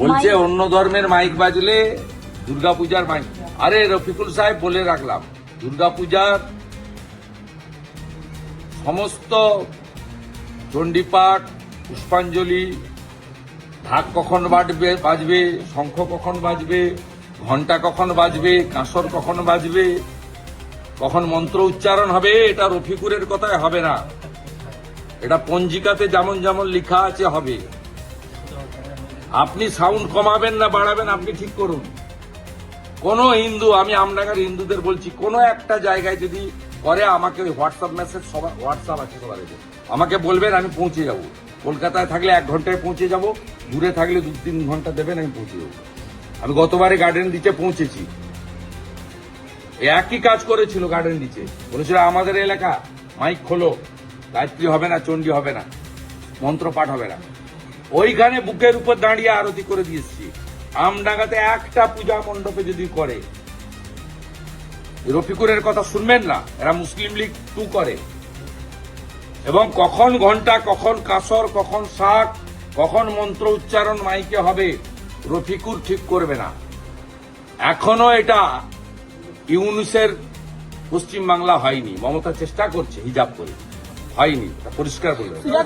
বলছে, অন্য ধর্মের মাইক বাজলে দুর্গাপূজার মাইক। আরে রফিকুল সাহেব বলে রাখলাম, দুর্গাপূজার সমস্ত চণ্ডীপাঠ, পুষ্পাঞ্জলি, ঢাক কখন বাজবে বাজবে, শঙ্খ কখন বাজবে ঘণ্টা কখন বাজবে, কাঁসর কখন বাজবে, কখন মন্ত্র উচ্চারণ হবে, এটা রফিকুরের কথায় হবে না। এটা পঞ্জিকাতে যেমন যেমন লেখা আছে, হবে। আপনি সাউন্ড কমাবেন না, বাড়াবেন, আপনি ঠিক করুন। কোন হিন্দু, আমি আমডাঙ্গার হিন্দুদের বলছি, কোন একটা জায়গায় যদি করে, আমাকে ওই হোয়াটসঅ্যাপ মেসেজ সবার হোয়াটসঅ্যাপ আছে সবার আমাকে বলবেন, আমি পৌঁছে যাব। কলকাতায় থাকলে এক ঘন্টায় পৌঁছে যাব, দূরে থাকলে দু, তিন ঘণ্টা দেবেন, আমি পৌঁছে যাব। আমি গতবারে গার্ডেন দিচ্ছে পৌঁছেছি। একই কাজ করেছিল গার্ডেন দিচ্ছে বলেছিল, আমাদের এলাকা মাইক খোলো। গায়ত্রী হবে না, চণ্ডী হবে না। মন্ত্র পাঠ হবে না। ওইখানে বুকের উপর দাঁড়িয়ে আরতি করে দিয়েছি। আমডাঙ্গাতে একটা পূজা মণ্ডপে যদি করে, রফিকুরের কথা শুনবেন না, এরা মুসলিম লীগ টু করে। এবং কখন ঘণ্টা কখন কাসর, কখন শাক, কখন মন্ত্র উচ্চারণ মাইকে হবে, রফিকুর ঠিক করবে না। এখনও এটা ইউনুসের পশ্চিম বাংলা হয়নি। মমতা চেষ্টা করছে হিজাব করে। হয়নি পরিষ্কার সুজাতা